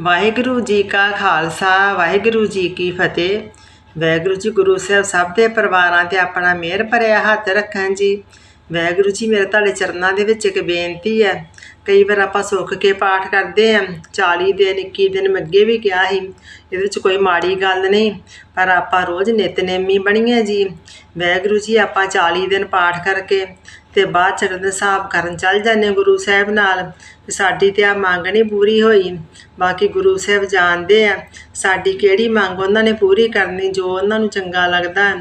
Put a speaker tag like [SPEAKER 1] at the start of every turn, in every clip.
[SPEAKER 1] ਵਾਹਿਗੁਰੂ ਜੀ ਕਾ ਖਾਲਸਾ, ਵਾਹਿਗੁਰੂ ਜੀ ਕੀ ਫਤਿਹ। ਵਾਹਿਗੁਰੂ ਜੀ ਗੁਰੂ ਸਾਹਿਬ ਸਭ ਦੇ ਪਰਿਵਾਰਾਂ ਤੇ ਆਪਣਾ ਮਿਹਰ ਭਰਿਆ ਹੱਥ ਰੱਖਣ ਜੀ। ਵਾਹਿਗੁਰੂ ਜੀ ਮੇਰੇ ਤੁਹਾਡੇ ਚਰਨਾਂ ਦੇ ਵਿੱਚ ਇੱਕ ਬੇਨਤੀ ਹੈ। ਕਈ ਵਾਰ ਆਪਾਂ ਸੁੱਖ ਕੇ ਪਾਠ ਕਰਦੇ ਆਂ 40 ਦਿਨ 21 ਦਿਨ ਮੈਂ ਅੱਗੇ ਵੀ ਕਿਹਾ ਸੀ। ਇਹਦੇ ਵਿੱਚ ਕੋਈ ਮਾੜੀ ਗੱਲ ਨਹੀਂ, ਪਰ ਆਪਾਂ ਰੋਜ਼ ਨਿਤਨੇਮੀ ਬਣੀਏ ਜੀ। ਵਾਹਿਗੁਰੂ ਜੀ, ਆਪਾਂ 40 ਦਿਨ ਪਾਠ ਕਰਕੇ ਤੇ ਬਾਅਦ ਚਰਨ ਦੇ ਹਿਸਾਬ ਕਰਨ ਚੱਲ ਜਾਂਦੇ ਗੁਰੂ ਸਾਹਿਬ ਨਾਲ। ਵੀ ਸਾਡੀ ਤੇ ਆ ਮੰਗ ਨਹੀਂ ਪੂਰੀ ਹੋਈ। ਬਾਕੀ ਗੁਰੂ ਸਾਹਿਬ ਜਾਣਦੇ ਆ, ਸਾਡੀ ਕਿਹੜੀ ਮੰਗ ਉਹਨਾਂ ਨੇ ਪੂਰੀ ਕਰਨੀ, ਜੋ ਉਹਨਾਂ ਨੂੰ ਚੰਗਾ ਲੱਗਦਾ।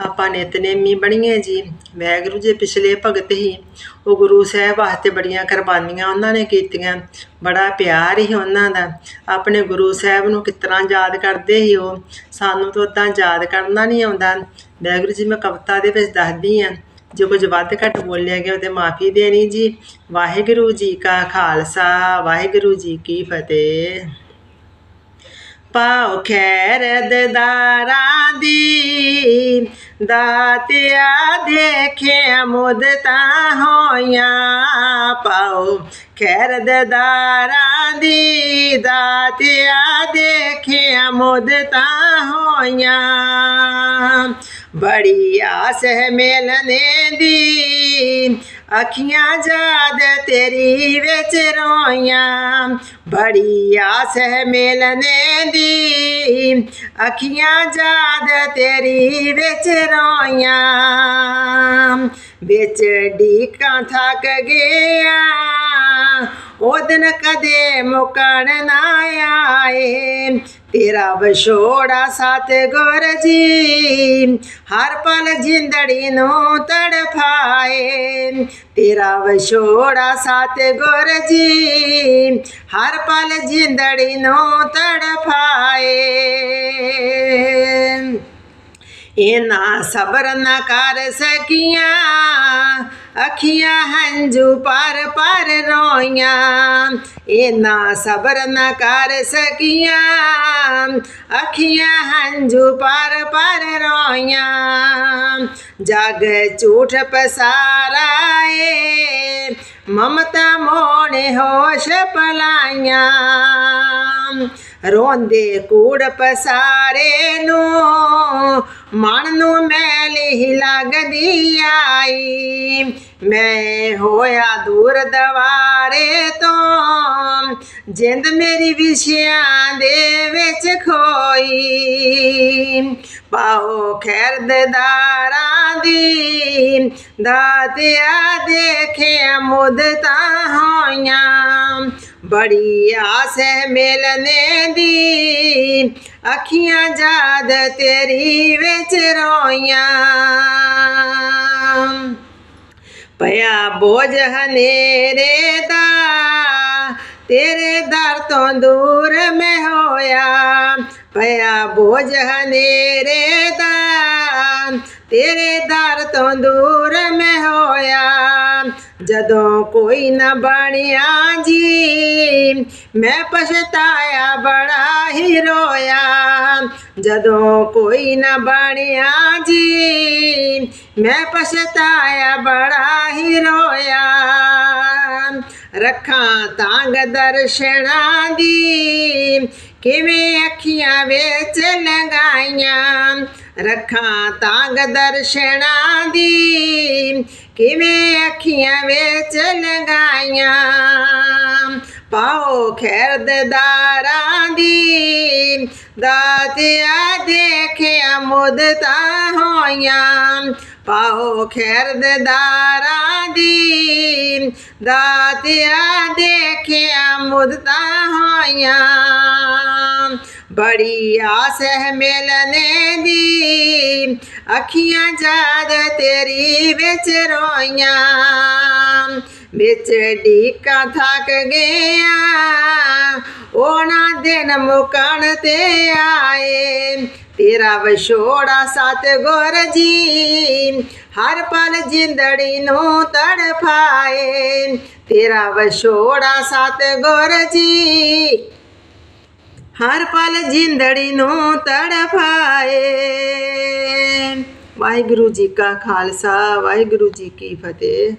[SPEAKER 1] ਆਪਾਂ ਨਿਤਨੇਮੀ ਬਣੀਏ ਜੀ। ਵਾਹਿਗੁਰੂ ਜੀ ਪਿਛਲੇ ਭਗਤ ਹੀ। ਉਹ ਗੁਰੂ ਸਾਹਿਬ ਵਾਸਤੇ ਬੜੀਆਂ ਕੁਰਬਾਨੀਆਂ ਉਹਨਾਂ ਨੇ ਕੀਤੀਆਂ। ਬੜਾ ਪਿਆਰ ਹੀ ਉਹਨਾਂ ਦਾ। ਆਪਣੇ ਗੁਰੂ ਸਾਹਿਬ ਨੂੰ ਕਿਸ ਤਰ੍ਹਾਂ ਯਾਦ ਕਰਦੇ ਸੀ ਉਹ? ਸਾਨੂੰ ਤਾਂ ਉਦਾਂ ਯਾਦ ਕਰਨਾ ਨਹੀਂ ਆਉਂਦਾ। ਵਾਹਿਗੁਰੂ ਜੀ ਮੈਂ ਕਵਿਤਾ ਦੇ ਵਿੱਚ ਦੱਸਦੀ ਆ ਜੋ ਕੁਝ ਵੱਧ ਘੱਟ ਬੋਲਿਆ ਗਿਆ ਉਹਦੇ ਮਾਫੀ ਦੇਣੀ ਜੀ। ਵਾਹਿਗੁਰੂ ਜੀ ਕਾ ਖਾਲਸਾ, ਵਾਹਿਗੁਰੂ ਜੀ ਕੀ ਫਤਿਹ। ਪਾਉ ਖੈਰ ਦਦਾਰਾਂ ਦੀ, ਦਾਤਿਆ ਦੇਖੇ ਮੁਦਤਾ ਹੋਇਆਂ ਪਾਉ ਖੈਰ ਦਦਾਰਾਂ ਦੀ, ਦਾਤਿਆ ਦੇਖੇ ਮੁਦਤਾ ਹੋਇਆ ਬੜੀ ਆਸ ਹੈ ਮਿਲਨੇ ਦੀ ਅੱਖੀਆਂ ਜਾਦ ਤੇਰੀ ਵਿੱਚ ਰੋਈਆਂ। ਬੜੀ ਆਸ ਹੈ ਮਿਲਨੇ ਦੀ ਅੱਖੀਆਂ ਜਾਦ ਤੇਰੀ ਵਿੱਚ ਰੋਈਆਂ। ਵਿੱਚ ਡੀਕਾਂ ਥੱਕ ਗਿਆ। ਉਹ ਦਿਨ ਕਦੇ ਮੁਕਣ ਨਾ ਆਏ। ਤੇਰਾ ਵਿਛੋੜਾ ਸਤ ਗੁਰ ਜੀ, ਹਰ ਪਲ ਜਿੰਦੜੀ ਨੂੰ ਤੜਫਾਏ। ਤੇਰਾ ਵਿਛੋੜਾ ਸਤ ਗੁਰ ਜੀ, ਹਰ ਪਲ ਜਿੰਦੜੀ ਨੂੰ ਤੜਫਾਏ। ਇਨਾ ਸਬਰ ਨਾ ਕਰ ਸਕੀਆਂ। ਅੱਖੀਆਂ ਹੰਝੂ ਪਰ ਪਰ ਰੋਈਆਂ। ਇਨਾ ਸਬਰ ਨਾ ਕਰ ਸਕੀਆਂ। ਅੱਖੀਆਂ ਹੰਝੂ ਪਰ ਪਰ ਰੋਈਆਂ। ਜਗ ਝੂਠ ਪਸਾਰਾ ਏ ਮਮਤਾ ਮੋਣੇ ਹੋਸ਼ ਪਲਾਈਆਂ ਰੋਂਦੇ ਕੂੜ ਪਸਾਰੇ ਨੂੰ। ਮਨ ਨੂੰ ਮੈਲ ਹੀ ਲੱਗਦੀ ਆਈ। ਮੈਂ ਹੋਇਆ ਦੂਰ ਦਵਾਰੇ ਤੋਂ। ਜਿੰਦ ਮੇਰੀ ਵਿਸ਼ਿਆਂ ਦੇ ਵਿੱਚ ਖੋਈ। ਪਾਓ ਖੈਰ ਦਦਾਰਾਂ ਦੀ। ਦਾਤਿਆ ਦੇਖੇ ਮੁਦਤਾ ਹੋਈਆਂ ਬੜੀ ਆਸ ਹੈ ਮਿਲਨੇ ਦੀ। ਅੱਖੀਆਂ ਜਾਦ ਤੇਰੀ ਵਿੱਚ ਰੋਈਆਂ। ਪਿਆ ਬੋਝ ਹਨੇਰੇ ਦਾ, ਤੇਰੇ ਦਰ ਤੋਂ ਦੂਰ ਮੈਂ ਹੋਇਆ। ਪਿਆ ਬੋਝ ਹਨੇਰੇ ਦਾ, ਤੇਰੇ ਦਰ ਤੋਂ ਦੂਰ ਮੈਂ ਹੋਇਆ। ਜਦੋਂ ਕੋਈ ਨਾ ਬਣਿਆ ਜੀ, ਮੈਂ ਪਛਤਾਇਆ, ਬੜਾ ਹੀ ਰੋਇਆ। ਜਦੋਂ ਕੋਈ ਨਾ ਬਣਿਆ ਜੀ, ਮੈਂ ਪਛਤਾਇਆ, ਬੜਾ ਹੀ ਰੋਇਆ। ਰੱਖਾਂ ਤਾਂਗ ਦਰਸ਼ਨਾਂ ਦੀ, ਕਿਵੇਂ ਅੱਖੀਆਂ ਵਿੱਚ ਲਗਾਈਆਂ ਰੱਖਾਂ ਤਾਂਗ ਦਰਸ਼ਨਾਂ ਦੀ। ਕਿਵੇਂ ਅੱਖੀਆਂ ਵਿੱਚ ਲਗਾਈਆਂ ਪਾਓ ਖੈਰ ਦੀ। ਦਾਤਿਆ ਦੇਖਿਆ ਮੁਦਤਾ ਹੋਈਆਂ। ਪਾਓ ਖੈਰ ਦਦਾਰਾਂ ਦੀ। ਦਾਤਿਆ ਦੇਖਿਆ ਮੁਦਤਾ ਹੋਈਆਂ। ਬੜੀ ਆਸ ਹੈ ਮਿਲਨੇ ਦੀ। ਅੱਖੀਆਂ ਜਾਦ ਤੇਰੀ ਵਿੱਚ ਰੋਈਆਂ। ਵਿੱਚ ਢੀਕਾਂ ਥੱਕ ਗਿਆ ਉਹਨਾਂ ਦਿਨ ਮੁਕਣ ਤੇ ਆਏ। ਤੇਰਾ ਵਿਛੋੜਾ ਸਤ ਗੁਰ ਜੀ। ਹਰ ਪਲ ਜਿੰਦੜੀ ਨੂੰ ਤੜਫਾਏ। ਤੇਰਾ ਵਿਛੋੜਾ ਸਤ ਗੁਰ ਜੀ। ਹਰ ਪਲ ਜਿੰਦੜੀ ਨੂੰ ਤੜਫਾਏ। ਵਾਹਿਗੁਰੂ ਜੀ ਕਾ ਖਾਲਸਾ ਵਾਹਿਗੁਰੂ ਜੀ ਕੀ ਫਤਿਹ।